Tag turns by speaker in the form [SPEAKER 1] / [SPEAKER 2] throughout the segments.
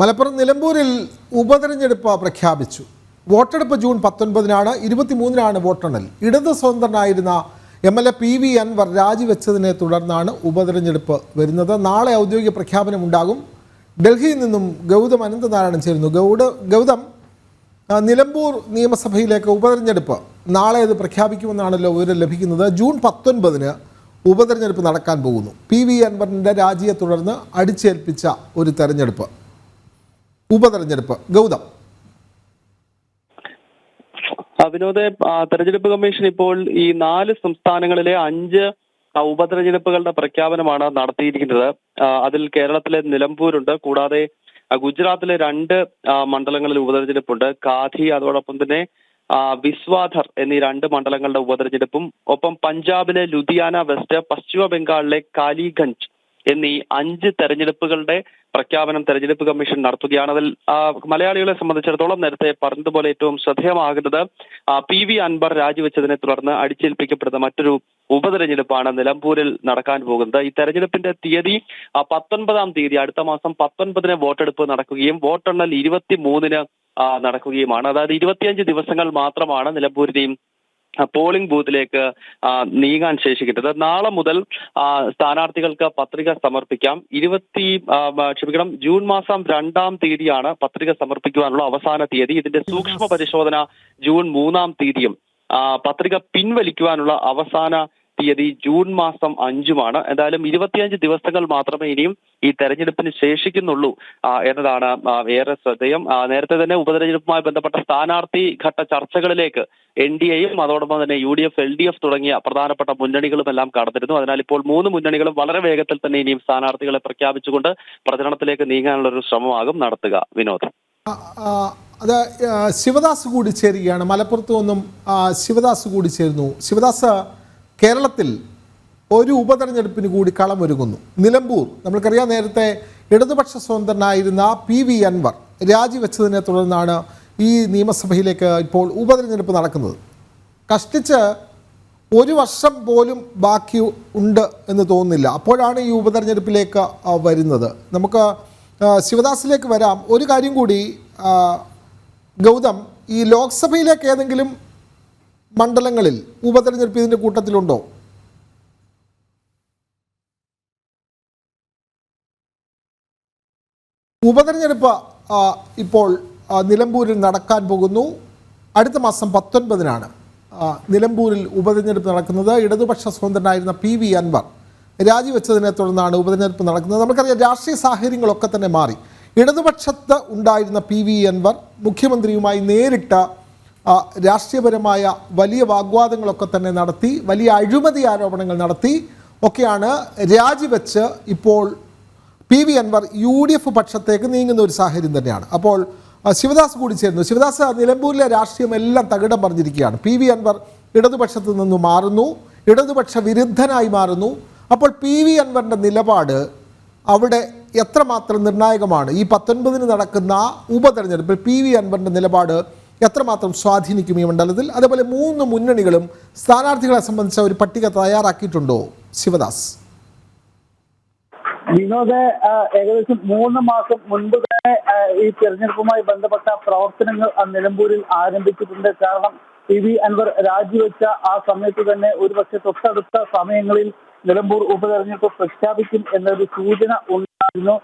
[SPEAKER 1] മലപ്പുറം നിലമ്പൂരിൽ ഉപതെരഞ്ഞെടുപ്പ് പ്രഖ്യാപിച്ചു. വോട്ടെടുപ്പ് ജൂൺ പത്തൊൻപതിനാണ് ഇരുപത്തിമൂന്നിനാണ് വോട്ടെണ്ണൽ. ഇടത് സ്വതന്ത്രനായിരുന്ന M L A P V Anvar രാജിവെച്ചതിനെ തുടർന്നാണ് ഉപതെരഞ്ഞെടുപ്പ് വരുന്നത്. നാളെ ഔദ്യോഗിക പ്രഖ്യാപനം ഉണ്ടാകും. ഡൽഹിയിൽ നിന്നും ഗൗതം അനന്തനാരായണൻ ചേരുന്നു. ഗൗഡ ഗൗതം നിലമ്പൂർ നിയമസഭയിലേക്ക് ഉപതെരഞ്ഞെടുപ്പ്. നാളെ അത് പ്രഖ്യാപിക്കുമെന്നാണല്ലോ വിവരം ലഭിക്കുന്നത്. ജൂൺ പത്തൊൻപതിന് ഉപതെരഞ്ഞെടുപ്പ് നടക്കാൻ പോകുന്നു. പി വി അൻവറിന്റെ രാജിയെ തുടർന്ന് അടിച്ചേൽപ്പിച്ച ഒരു തെരഞ്ഞെടുപ്പ്. ഉപതെരഞ്ഞെടുപ്പ്. ഗൗതം.
[SPEAKER 2] വിനോദ തെരഞ്ഞെടുപ്പ് കമ്മീഷൻ ഇപ്പോൾ ഈ നാല് സംസ്ഥാനങ്ങളിലെ അഞ്ച് ഉപതെരഞ്ഞെടുപ്പുകളുടെ പ്രഖ്യാപനമാണ് നടത്തിയിരിക്കുന്നത്. അതിൽ കേരളത്തിലെ നിലമ്പൂരുണ്ട്. കൂടാതെ ഗുജറാത്തിലെ രണ്ട് മണ്ഡലങ്ങളിൽ ഉപതെരഞ്ഞെടുപ്പുണ്ട്. കാഥി അതോടൊപ്പം തന്നെ വിസ്വാധർ എന്നീ രണ്ട് മണ്ഡലങ്ങളുടെ ഉപതെരഞ്ഞെടുപ്പും. ഒപ്പം പഞ്ചാബിലെ ലുധിയാന വെസ്റ്റ് പശ്ചിമ ബംഗാളിലെ കാലിഗഞ്ച് എന്നീ അഞ്ച് തെരഞ്ഞെടുപ്പുകളുടെ പ്രഖ്യാപനം തെരഞ്ഞെടുപ്പ് കമ്മീഷൻ നടത്തുകയാണ്. അതിൽ മലയാളികളെ സംബന്ധിച്ചിടത്തോളം നേരത്തെ പറഞ്ഞതുപോലെ ഏറ്റവും ശ്രദ്ധേയമാകുന്നത് പി വി അൻവർ രാജിവെച്ചതിനെ തുടർന്ന് അടിച്ചേൽപ്പിക്കപ്പെടുന്ന മറ്റൊരു ഉപതെരഞ്ഞെടുപ്പാണ് നിലമ്പൂരിൽ നടക്കാൻ പോകുന്നത്. ഈ തെരഞ്ഞെടുപ്പിന്റെ തീയതി പത്തൊൻപതാം തീയതി അടുത്ത മാസം പത്തൊൻപതിന് വോട്ടെടുപ്പ് നടക്കുകയും വോട്ടെണ്ണൽ ഇരുപത്തി മൂന്നിന് നടക്കുകയുമാണ്. അതായത് ഇരുപത്തിയഞ്ച് ദിവസങ്ങൾ മാത്രമാണ് നിലമ്പൂരിനെയും പോളിംഗ് ബൂത്തിലേക്ക് നീങ്ങാൻ ശേഷിക്കുന്നത് നാളെ മുതൽ സ്ഥാനാർത്ഥികൾക്ക് പത്രിക സമർപ്പിക്കാം. ഇരുപത്തി ക്ഷമിക്കണം ജൂൺ മാസം രണ്ടാം തീയതിയാണ് പത്രിക സമർപ്പിക്കുവാനുള്ള അവസാന തീയതി. ഇതിന്റെ സൂക്ഷ്മ പരിശോധന ജൂൺ മൂന്നാം തീയതിയും പത്രിക പിൻവലിക്കുവാനുള്ള അവസാന തീയതി ജൂൺ മാസം അഞ്ചുമാണ്. എന്തായാലും ഇരുപത്തിയഞ്ച് ദിവസങ്ങൾ മാത്രമേ ഇനിയും ഈ തെരഞ്ഞെടുപ്പിന് ശേഷിക്കുന്നുള്ളൂ എന്നതാണ് ഏറെ ശ്രദ്ധേയം. നേരത്തെ തന്നെ ഉപതെരഞ്ഞെടുപ്പുമായി ബന്ധപ്പെട്ട സ്ഥാനാർത്ഥി ഘട്ട ചർച്ചകളിലേക്ക് എൻ ഡി എയും അതോടൊപ്പം തന്നെ U D F L D F തുടങ്ങിയ പ്രധാനപ്പെട്ട മുന്നണികളും എല്ലാം കടന്നിരുന്നു. അതിനാൽ ഇപ്പോൾ മൂന്ന് മുന്നണികളും വളരെ വേഗത്തിൽ തന്നെ ഇനിയും സ്ഥാനാർത്ഥികളെ പ്രഖ്യാപിച്ചുകൊണ്ട് പ്രചരണത്തിലേക്ക് നീങ്ങാനുള്ള ഒരു ശ്രമമാകും. നടത്തുക. വിനോദ്.
[SPEAKER 1] അത് ശിവദാസ് കൂടി ചേരുകയാണ്. മലപ്പുറത്ത് നിന്നും ശിവദാസ് കൂടി ചേരുന്നു. ശിവദാസ് കേരളത്തിൽ ഒരു ഉപതെരഞ്ഞെടുപ്പിന് കൂടി കളമൊരുങ്ങുന്നു. നിലമ്പൂർ നമ്മൾക്കറിയാം നേരത്തെ ഇടതുപക്ഷ സ്വതന്ത്രനായിരുന്ന പി വി അൻവർ രാജിവെച്ചതിനെ തുടർന്നാണ് ഈ നിയമസഭയിലേക്ക് ഇപ്പോൾ ഉപതെരഞ്ഞെടുപ്പ് നടക്കുന്നത്. കഷ്ടിച്ച് ഒരു വർഷം പോലും ബാക്കി ഉണ്ട് എന്ന് തോന്നുന്നില്ല. അപ്പോഴാണ് ഈ ഉപതെരഞ്ഞെടുപ്പിലേക്ക് വരുന്നത്. നമുക്ക് ശിവദാസിലേക്ക് വരാം. ഒരു കാര്യം കൂടി ഗൗതം ഈ ലോക്സഭയിലേക്ക് ഏതെങ്കിലും മണ്ഡലങ്ങളിൽ ഉപതെരഞ്ഞെടുപ്പ് ഇതിന്റെ കൂട്ടത്തിലുണ്ടോ? ഉപതെരഞ്ഞെടുപ്പ് ഇപ്പോൾ നിലമ്പൂരിൽ നടക്കാൻ പോകുന്നു. അടുത്ത മാസം പത്തൊൻപതിനാണ് നിലമ്പൂരിൽ ഉപതെരഞ്ഞെടുപ്പ് നടക്കുന്നത്. ഇടതുപക്ഷ സ്വതന്ത്രനായിരുന്ന പി വി അൻവർ രാജിവെച്ചതിനെ തുടർന്നാണ് ഉപതെരഞ്ഞെടുപ്പ് നടക്കുന്നത്. നമുക്കറിയാം രാഷ്ട്രീയ സാഹചര്യങ്ങളൊക്കെ തന്നെ മാറി. ഇടതുപക്ഷത്ത് ഉണ്ടായിരുന്ന പി വി അൻവർ മുഖ്യമന്ത്രിയുമായി നേരിട്ട് രാഷ്ട്രീയപരമായ വലിയ വാഗ്വാദങ്ങളൊക്കെ തന്നെ നടത്തി വലിയ അഴിമതി ആരോപണങ്ങൾ നടത്തി ഒക്കെയാണ് രാജിവെച്ച് ഇപ്പോൾ P V Anvar U D F പക്ഷത്തേക്ക് നീങ്ങുന്ന ഒരു സാഹചര്യം തന്നെയാണ്. അപ്പോൾ ശിവദാസ് കൂടി ചേരുന്നു ശിവദാസ് നിലമ്പൂരിലെ രാഷ്ട്രീയം എല്ലാം തകിടം പറഞ്ഞിരിക്കുകയാണ്. പി വി അൻവർ ഇടതുപക്ഷത്തു നിന്ന് മാറുന്നു. ഇടതുപക്ഷ വിരുദ്ധനായി മാറുന്നു. അപ്പോൾ പി വി അൻവറിന്റെ നിലപാട് അവിടെ എത്രമാത്രം നിർണായകമാണ്? ഈ പത്തൊൻപതിന് നടക്കുന്ന ഉപതെരഞ്ഞെടുപ്പിൽ പി വി അൻവറിന്റെ നിലപാട് എത്രമാത്രം സ്വാധീനിക്കും ഈ മണ്ഡലത്തിൽ? അതേപോലെ മൂന്ന് മുന്നണികളും സ്ഥാനാർത്ഥികളെ സംബന്ധിച്ച ഒരു പട്ടിക തയ്യാറാക്കിയിട്ടുണ്ടോ? ശിവദാസ്.
[SPEAKER 3] വിനോദ് ഏകദേശം മൂന്ന് മാസം മുൻപ് തന്നെ ഈ തെരഞ്ഞെടുപ്പുമായി ബന്ധപ്പെട്ട പ്രവർത്തനങ്ങൾ നിലമ്പൂരിൽ ആരംഭിച്ചിട്ടുണ്ട്. കാരണം പി. വി. അൻവർ രാജിവെച്ച ആ സമയത്ത് തന്നെ ഒരുപക്ഷെ തൊട്ടടുത്ത സമയങ്ങളിൽ നിലമ്പൂർ ഉപതെരഞ്ഞെടുപ്പ് പ്രഖ്യാപിക്കും എന്നൊരു സൂചന ഉണ്ടായിരുന്നു.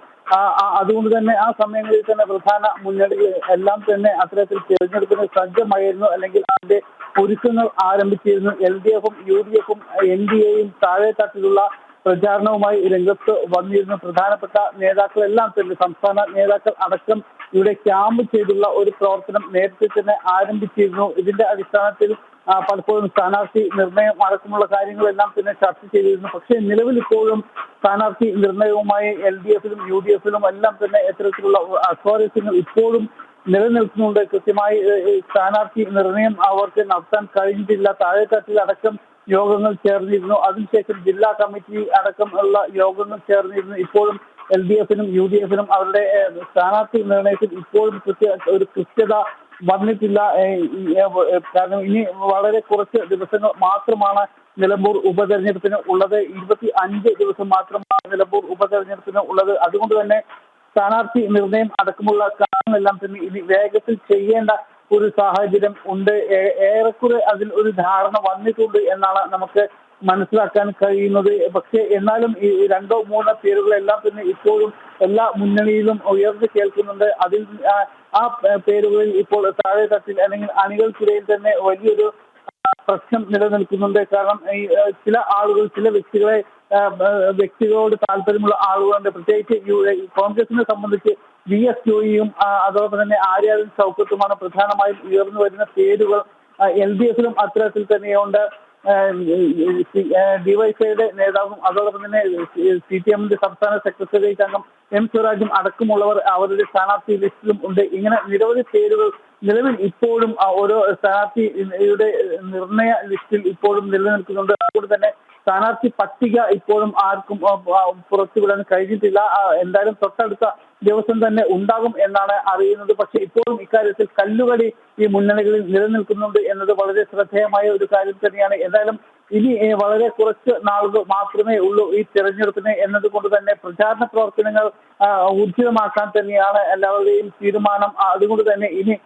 [SPEAKER 3] അതുകൊണ്ട് തന്നെ ആ സമയങ്ങളിൽ തന്നെ പ്രധാന മുന്നണികൾ എല്ലാം തന്നെ അത്തരത്തിൽ തിരഞ്ഞെടുപ്പിന് സജ്ജമായിരുന്നു. അല്ലെങ്കിൽ അതിന്റെ ഒരുക്കങ്ങൾ ആരംഭിച്ചിരുന്നു. എൽ ഡി എഫും യു ഡി എഫും എൻ ഡി എയും താഴെത്തട്ടിലുള്ള പ്രചാരണവുമായി രംഗത്ത് വന്നിരുന്ന പ്രധാനപ്പെട്ട നേതാക്കളെല്ലാം തന്നെ സംസ്ഥാന നേതാക്കൾ അടക്കം ഇവിടെ ക്യാമ്പ് ചെയ്തുള്ള ഒരു പ്രവർത്തനം നേരത്തെ തന്നെ ആരംഭിച്ചിരുന്നു. ഇതിന്റെ അടിസ്ഥാനത്തിൽ പലപ്പോഴും സ്ഥാനാർത്ഥി നിർണയം അടക്കമുള്ള കാര്യങ്ങളെല്ലാം തന്നെ ചർച്ച ചെയ്തിരുന്നു. പക്ഷേ നിലവിൽ ഇപ്പോഴും സ്ഥാനാർത്ഥി നിർണയവുമായി എൽ ഡി എഫിലും യു ഡി എഫിലും എല്ലാം തന്നെ ഇത്തരത്തിലുള്ള അസ്വാരസ്യങ്ങൾ ഇപ്പോഴും നിലനിൽക്കുന്നുണ്ട്. കൃത്യമായി സ്ഥാനാർത്ഥി നിർണയം അവർക്ക് നടത്താൻ കഴിഞ്ഞിട്ടില്ല. താഴെത്തട്ടിൽ അടക്കം യോഗങ്ങൾ ചേർന്നിരുന്നു. അതിനുശേഷം ജില്ലാ കമ്മിറ്റി അടക്കം ഉള്ള യോഗങ്ങൾ ചേർന്നിരുന്നു. ഇപ്പോഴും എൽ ഡി എഫിനും യു ഡി എഫിനും അവരുടെ സ്ഥാനാർത്ഥി നിർണയത്തിൽ ഇപ്പോഴും കൃത്യ ഒരു കൃത്യത വന്നിട്ടില്ല. കാരണം ഇനി വളരെ കുറച്ച് ദിവസങ്ങൾ മാത്രമാണ് നിലമ്പൂർ ഉപതെരഞ്ഞെടുപ്പിന് ഉള്ളത്. ഇരുപത്തി അഞ്ച് ദിവസം മാത്രമാണ് നിലമ്പൂർ ഉപതെരഞ്ഞെടുപ്പിന് ഉള്ളത്. അതുകൊണ്ട് തന്നെ സ്ഥാനാർത്ഥി നിർണയം അടക്കമുള്ള കാര്യങ്ങളെല്ലാം തന്നെ ഇനി വേഗത്തിൽ ചെയ്യേണ്ട ഒരു സാഹചര്യം ഉണ്ട്. ഏറെക്കുറെ അതിൽ ഒരു ധാരണ വന്നിട്ടുണ്ട് എന്നാണ് നമുക്ക് മനസ്സിലാക്കാൻ കഴിയുന്നത്. പക്ഷേ എന്നാലും ഈ രണ്ടോ മൂന്നോ പേരുകളെല്ലാം തന്നെ ഇപ്പോഴും എല്ലാ മുന്നണിയിലും ഉയർന്നു കേൾക്കുന്നുണ്ട്. അതിൽ ആ, പേരുകളിൽ ഇപ്പോൾ താഴെ തട്ടിൽ അല്ലെങ്കിൽ അണികൾക്കിടയിൽ തന്നെ വലിയൊരു പ്രശ്നം നിലനിൽക്കുന്നുണ്ട്. കാരണം ഈ ചില ആളുകൾ ചില വ്യക്തികളെ വ്യക്തികളോട് താല്പര്യമുള്ള ആളുകളുണ്ട്. പ്രത്യേകിച്ച് കോൺഗ്രസിനെ സംബന്ധിച്ച് വി എസ് ജോയിയും അതോടൊപ്പം തന്നെ ആര്യാദൻ ചൗക്കത്തുമാണ് പ്രധാനമായും ഉയർന്നു വരുന്ന പേരുകൾ. എൽ ഡി എഫിലും അത്തരത്തിൽ തന്നെയുണ്ട്. ഡിവൈഫൈയുടെ നേതാവും അതോടൊപ്പം തന്നെ സി പി എമ്മിന്റെ സംസ്ഥാന സെക്രട്ടേറിയറ്റ് അംഗം എം സ്വരാജും അടക്കമുള്ളവർ അവരുടെ സ്ഥാനാർത്ഥി ലിസ്റ്റിലും ഉണ്ട്. ഇങ്ങനെ നിരവധി പേരുകൾ നിലവിൽ ഇപ്പോഴും ഓരോ സ്ഥാനാർത്ഥിയുടെ നിർണയ ലിസ്റ്റിൽ ഇപ്പോഴും നിലനിൽക്കുന്നുണ്ട്. അതുകൊണ്ട് തന്നെ സ്ഥാനാർത്ഥി പട്ടിക ഇപ്പോഴും ആർക്കും പുറത്തുവിടാൻ കഴിഞ്ഞിട്ടില്ല. എന്തായാലും തൊട്ടടുത്ത ദിവസം തന്നെ ഉണ്ടാകും എന്നാണ് അറിയുന്നത്. പക്ഷെ ഇപ്പോഴും ഇക്കാര്യത്തിൽ കല്ലുകടി ഈ മുന്നണികളിൽ നിലനിൽക്കുന്നുണ്ട് എന്നത് വളരെ ശ്രദ്ധേയമായ ഒരു കാര്യം തന്നെയാണ്. എന്തായാലും ഇനി വളരെ കുറച്ച് നാളുകൾ മാത്രമേ ഉള്ളൂ ഈ തെരഞ്ഞെടുപ്പിന് എന്നതുകൊണ്ട് തന്നെ പ്രചാരണ പ്രവർത്തനങ്ങൾ ഊർജിതമാക്കാൻ തന്നെയാണ് എല്ലാവരുടെയും തീരുമാനം. അതുകൊണ്ട് തന്നെ ഇനി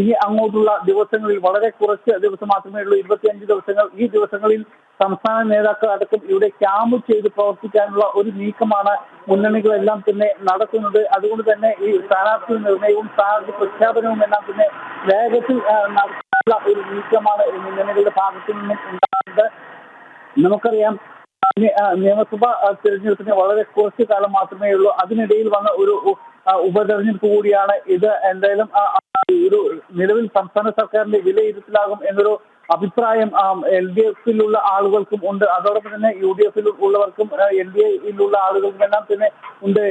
[SPEAKER 3] ഇനി അങ്ങോട്ടുള്ള ദിവസങ്ങളിൽ വളരെ കുറച്ച് ദിവസം മാത്രമേ ഉള്ളൂ. ഇരുപത്തിയഞ്ച് ദിവസങ്ങൾ ഈ ദിവസങ്ങളിൽ സംസ്ഥാന നേതാക്കൾ അടക്കം ഇവിടെ ക്യാമ്പ് ചെയ്ത് പ്രവർത്തിക്കാനുള്ള ഒരു നീക്കമാണ് മുന്നണികളെല്ലാം തന്നെ നടത്തുന്നത്. അതുകൊണ്ട് തന്നെ ഈ സ്ഥാനാർത്ഥി നിർണയവും സ്ഥാനാർത്ഥി പ്രഖ്യാപനവും എല്ലാം തന്നെ വേഗത്തിൽ നടത്തുന്ന ഒരു നീക്കമാണ് മുന്നണികളുടെ ഭാഗത്തു നിന്നും ഉണ്ടാകുന്നത്. നമുക്കറിയാം നിയമസഭാ തെരഞ്ഞെടുപ്പിന് വളരെ കുറച്ച് കാലം മാത്രമേ ഉള്ളൂ. അതിനിടയിൽ വന്ന ഒരു ഉപതെരഞ്ഞെടുപ്പ് കൂടിയാണ് ഇത്. എന്തായാലും ഒരു നിലവിൽ സംസ്ഥാന സർക്കാരിന്റെ വിലയിരുത്തലാകും എന്നൊരു അഭിപ്രായം എൽ ഡി എഫിലുള്ള ആളുകൾക്കും ഉണ്ട്. അതോടൊപ്പം തന്നെ യു ഡി എഫിൽ ഉള്ളവർക്കും എൽ ഡി എയിലുള്ള ആളുകൾക്കും എല്ലാം തന്നെ ഉണ്ട്.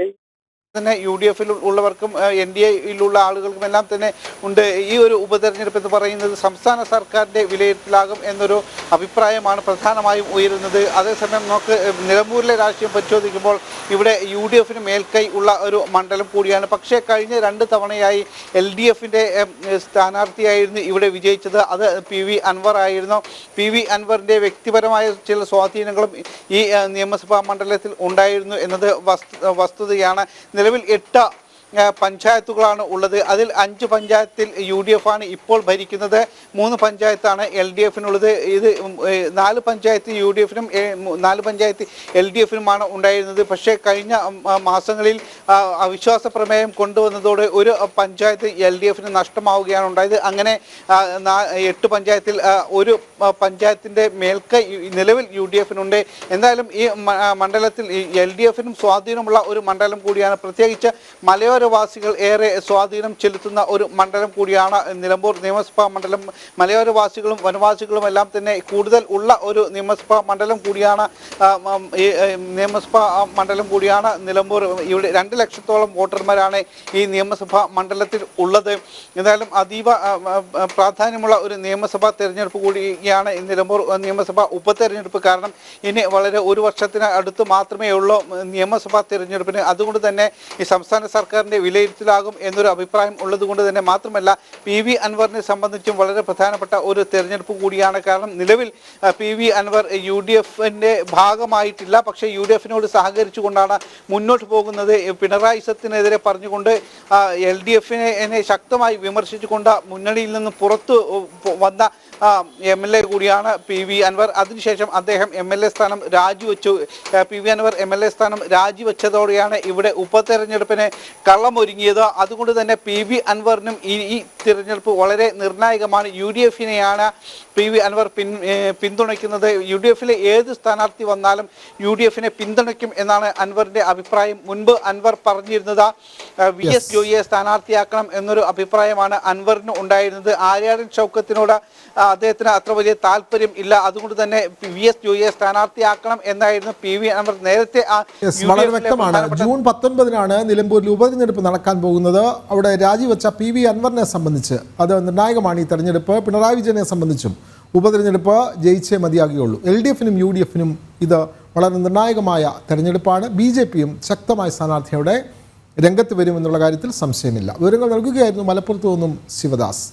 [SPEAKER 4] തന്നെ യു ഡി എഫിൽ ഉള്ളവർക്കും എൻ ഡി എയിലുള്ള ആളുകൾക്കും എല്ലാം തന്നെ ഉണ്ട്. ഈ ഒരു ഉപതെരഞ്ഞെടുപ്പ് എന്ന് പറയുന്നത് സംസ്ഥാന സർക്കാരിന്റെ വിലയിരുത്തലാകും എന്നൊരു അഭിപ്രായമാണ് പ്രധാനമായും ഉയരുന്നത്. അതേസമയം നമുക്ക് നിലമ്പൂരിലെ രാഷ്ട്രീയം പരിശോധിക്കുമ്പോൾ ഇവിടെ യു ഡി എഫിന് മേൽക്കൈ ഉള്ള ഒരു മണ്ഡലം കൂടിയാണ്. പക്ഷേ കഴിഞ്ഞ രണ്ട് തവണയായി എൽ ഡി എഫിന്റെ സ്ഥാനാർത്ഥിയായിരുന്നു ഇവിടെ വിജയിച്ചത്. അത് പി വി അൻവർ ആയിരുന്നു. പി വി അൻവറിന്റെ വ്യക്തിപരമായ ചില സ്വാധീനങ്ങളും ഈ നിയമസഭാ മണ്ഡലത്തിൽ ഉണ്ടായിരുന്നു എന്നത് വസ്തു വസ്തുതയാണ്. നിലവിൽ എട്ട് ആ, പഞ്ചായത്തുകളാണ് ഉള്ളത്. അതിൽ അഞ്ച് പഞ്ചായത്തിൽ യു ഡി എഫ് ആണ് ഇപ്പോൾ ഭരിക്കുന്നത്. മൂന്ന് പഞ്ചായത്താണ് എൽ ഡി എഫിനുള്ളത് ഇത് നാല് പഞ്ചായത്ത് യു ഡി എഫിനും നാല് പഞ്ചായത്ത് എൽ ഡി എഫിനുമാണ് ഉണ്ടായിരുന്നത്. പക്ഷേ കഴിഞ്ഞ മാസങ്ങളിൽ അവിശ്വാസ പ്രമേയം കൊണ്ടുവന്നതോടെ ഒരു പഞ്ചായത്ത് എൽ ഡി എഫിന് നഷ്ടമാവുകയാണ് ഉണ്ടായത്. അങ്ങനെ എട്ട് പഞ്ചായത്തിൽ ഒരു പഞ്ചായത്തിന്റെ മേൽക്കൈ നിലവിൽ യു ഡി എഫിനുണ്ട് എന്തായാലും ഈ മണ്ഡലത്തിൽ എൽ ഡി എഫിനും സ്വാധീനമുള്ള ഒരു മണ്ഡലം കൂടിയാണ്. പ്രത്യേകിച്ച് മലയോരവാസികൾ ഏറെ സ്വാധീനം ചെലുത്തുന്ന ഒരു മണ്ഡലം കൂടിയാണ് നിലമ്പൂർ നിയമസഭാ മണ്ഡലം. മലയോരവാസികളും വനവാസികളും എല്ലാം തന്നെ കൂടുതൽ ഉള്ള ഒരു നിയമസഭാ മണ്ഡലം കൂടിയാണ് നിയമസഭാ മണ്ഡലം കൂടിയാണ് നിലമ്പൂർ. ഇവിടെ രണ്ട് ലക്ഷത്തോളം വോട്ടർമാരാണ് ഈ നിയമസഭാ മണ്ഡലത്തിൽ ഉള്ളത്. എന്തായാലും അതീവ പ്രാധാന്യമുള്ള ഒരു നിയമസഭാ തെരഞ്ഞെടുപ്പ് കൂടിയാണ് നിലമ്പൂർ നിയമസഭാ ഉപതെരഞ്ഞെടുപ്പ്. കാരണം ഇനി വളരെ ഒരു വർഷത്തിന് അടുത്ത് മാത്രമേ ഉള്ളൂ നിയമസഭാ തെരഞ്ഞെടുപ്പിന്. അതുകൊണ്ട് തന്നെ ഈ സംസ്ഥാന സർക്കാരിന്റെ വിലയിരുത്തലാകും എന്നൊരു അഭിപ്രായം ഉള്ളതുകൊണ്ട് തന്നെ മാത്രമല്ല പി വി അൻവറിനെ സംബന്ധിച്ചും വളരെ പ്രധാനപ്പെട്ട ഒരു തെരഞ്ഞെടുപ്പ് കൂടിയാണ്. കാരണം നിലവിൽ P V Anvar U D എഫിന്റെ ഭാഗമായിട്ടില്ല. പക്ഷേ യു ഡി എഫിനോട് സഹകരിച്ചുകൊണ്ടാണ് മുന്നോട്ട് പോകുന്നത്. പിണറായി സത്തിനെതിരെ പറഞ്ഞുകൊണ്ട് എൽ ഡി എഫിനെ ശക്തമായി വിമർശിച്ചുകൊണ്ട് മുന്നണിയിൽ നിന്ന് പുറത്തു വന്ന എം എൽ എ കൂടിയാണ് പി വി അൻവർ. അതിനുശേഷം അദ്ദേഹം എം എൽ എ സ്ഥാനം രാജിവെച്ചു P V Anvar M L A സ്ഥാനം രാജിവെച്ചതോടെയാണ് ഇവിടെ ഉപതെരഞ്ഞെടുപ്പിന് കള്ളമൊരുങ്ങിയത്. അതുകൊണ്ട് തന്നെ പി വി അൻവറിനും ഈ ഈ തിരഞ്ഞെടുപ്പ് വളരെ നിർണായകമാണ്. യു ഡി എഫിനെയാണ് പി വി അൻവർ പിൻ പിന്തുണയ്ക്കുന്നത്. യു ഡി എഫിലെ ഏത് സ്ഥാനാർത്ഥി വന്നാലും യു ഡി എഫിനെ പിന്തുണയ്ക്കും എന്നാണ് അൻവറിന്റെ അഭിപ്രായം. മുൻപ് അൻവർ പറഞ്ഞിരുന്നത് വി എസ് ജോയിയെ സ്ഥാനാർത്ഥിയാക്കണം എന്നൊരു അഭിപ്രായമാണ് അൻവറിന് ഉണ്ടായിരുന്നത്. ആര്യാടൻ ചൗക്കത്തിനോട് അദ്ദേഹത്തിന് അത്ര വലിയ താല്പര്യം ഇല്ല. അതുകൊണ്ട് തന്നെ വി എസ് ജോയിയെ സ്ഥാനാർത്ഥിയാക്കണം എന്നായിരുന്നു പി വി അമർ നേരത്തെ
[SPEAKER 1] വളരെ വ്യക്തമാണ്. ജൂൺ പത്തൊൻപതിനാണ് നിലമ്പൂരിൽ ഉപതെരഞ്ഞെടുപ്പ് നടക്കാൻ പോകുന്നത്. അവിടെ രാജിവെച്ച പി വി അൻവറിനെ സംബന്ധിച്ച് അത് നിർണായകമാണ് ഈ തെരഞ്ഞെടുപ്പ്. പിണറായി വിജയനെ സംബന്ധിച്ചും ഉപതെരഞ്ഞെടുപ്പ് ജയിച്ചേ മതിയാകുകയുള്ളൂ. എൽ ഡി എഫിനും യു ഡി എഫിനും ഇത് വളരെ നിർണായകമായ തെരഞ്ഞെടുപ്പാണ്. ബി ജെ പിയും ശക്തമായ സ്ഥാനാർത്ഥിയോടെ രംഗത്ത് വരുമെന്നുള്ള കാര്യത്തിൽ സംശയമില്ല. വിവരങ്ങൾ നൽകുകയായിരുന്നു മലപ്പുറത്തു നിന്നും ശിവദാസ്.